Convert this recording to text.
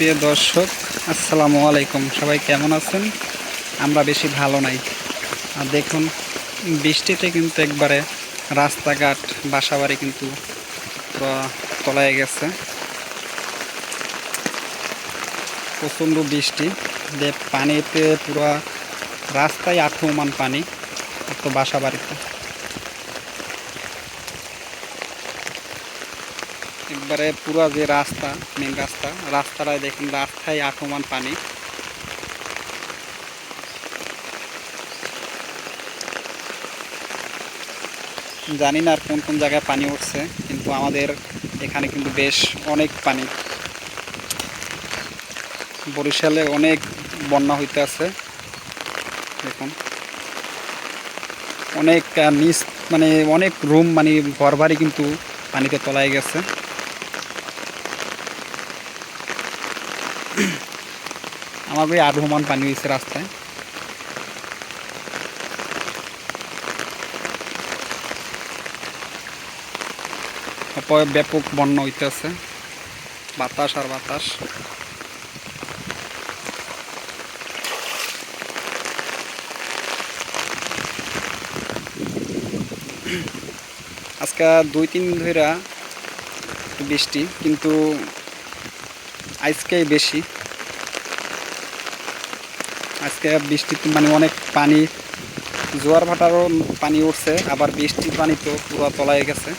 প্রিয় দর্শক, আসসালামু আলাইকুম। সবাই কেমন আছেন? আমরা বেশি ভালো নাই। আর দেখুন, বৃষ্টিতে কিন্তু একবারে রাস্তাঘাট, বাসাবাড়ি কিন্তু তলায় গেছে। প্রচণ্ড বৃষ্টি। যে পানিতে পুরো রাস্তায় আঠমান পানি তো বাসা বাড়িতে একবারে পুরো যে রাস্তা মেন রাস্তা, রাস্তাটায় দেখুন রাস্তায় আঠমান পানি। জানি না আর কোন কোন জায়গায় পানি উঠছে, কিন্তু আমাদের এখানে কিন্তু বেশ অনেক পানি। বরিশালে অনেক বন্যা হইতে আছে। দেখুন। অনেক নিচ মানে অনেক রুম মানে ঘর বাড়ি কিন্তু পানিতে তলায় গেছে। আমাকে আধমান পানি হয়েছে রাস্তায়। তারপর ব্যাপক বন্যা হইতেছে। বাতাস আর বাতাস। আজকে দুই তিন ধরে বৃষ্টি, কিন্তু আজকেই বেশি। আজকে বৃষ্টিতে মানে অনেক পানি, জোয়ার ভাটারও পানি উঠছে, আবার বৃষ্টির পানি তো পুরো তলায় গেছে।